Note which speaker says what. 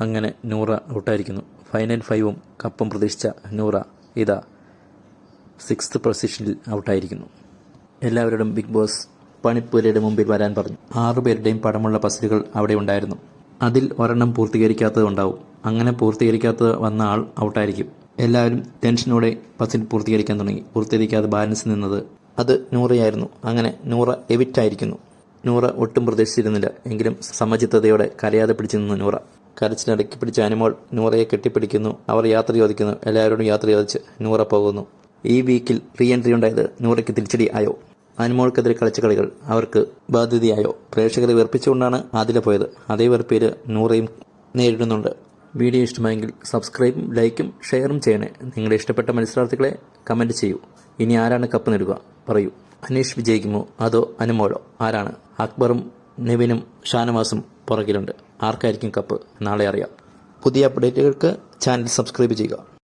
Speaker 1: അങ്ങനെ നൂറ ഔട്ടായിരിക്കുന്നു. ഫൈനൽ ഫൈവും കപ്പും പ്രതീക്ഷിച്ച നൂറ ഇതാ സിക്സ്ത് പൊസിഷനിൽ ഔട്ടായിരിക്കുന്നു. എല്ലാവരോടും ബിഗ് ബോസ് പണിപ്പുരയുടെ മുമ്പിൽ വരാൻ പറഞ്ഞു. ആറുപേരുടെയും പടമുള്ള പസിലുകൾ അവിടെ ഉണ്ടായിരുന്നു. അതിൽ ഒരെണ്ണം പൂർത്തീകരിക്കാത്തത് ഉണ്ടാവും. അങ്ങനെ പൂർത്തീകരിക്കാത്തത് വന്ന ആൾ ഔട്ടായിരിക്കും. എല്ലാവരും ടെൻഷനോടെ പസിൽ പൂർത്തീകരിക്കാൻ തുടങ്ങി. പൂർത്തീകരിക്കാതെ ബാലൻസ് നിന്നത് അത് നൂറയായിരുന്നു. അങ്ങനെ നൂറ എവിറ്റായിരിക്കുന്നു. നൂറ ഒട്ടും പ്രതീക്ഷിച്ചിരുന്നില്ല. എങ്കിലും സമചിത്തതയോടെ കരയാതെ പിടിച്ചു നിന്നു നൂറ. കരച്ചിലടക്കി പിടിച്ച അനുമോൾ നൂറയെ കെട്ടിപ്പിടിക്കുന്നു. അവർ യാത്ര ചോദിക്കുന്നു. എല്ലാവരോടും യാത്ര ചോദിച്ച് നൂറ പോകുന്നു. ഈ വീക്കിൽ റീ എൻട്രി ഉണ്ടായത് നൂറയ്ക്ക് തിരിച്ചടി ആയോ? അനുമോൾക്കെതിരെ കളിച്ച കളികൾ അവർക്ക് ബാധ്യതയായോ? പ്രേക്ഷകരെ വെറുപ്പിച്ചുകൊണ്ടാണ് ആദില പോയത്. അതേ വെറുപ്പേര് നൂറയും നേരിടുന്നുണ്ട്. വീഡിയോ ഇഷ്ടമായെങ്കിൽ സബ്സ്ക്രൈബും ലൈക്കും ഷെയറും ചെയ്യണേ. നിങ്ങളുടെ ഇഷ്ടപ്പെട്ട മത്സരാർത്ഥികളെ കമന്റ് ചെയ്യൂ. ഇനി ആരാണ് കപ്പ് നേടുക? പറയൂ. അനീഷ് വിജയിക്കുമോ? അതോ അനുമോളോ? ആരാണ്? അക്ബറും നിവിനും ഷാനവാസും പുറകിലുണ്ട്. ആർക്കായിരിക്കും കപ്പ്? നാളെ അറിയാം. പുതിയ അപ്ഡേറ്റുകൾക്ക് ചാനൽ സബ്സ്ക്രൈബ് ചെയ്യുക.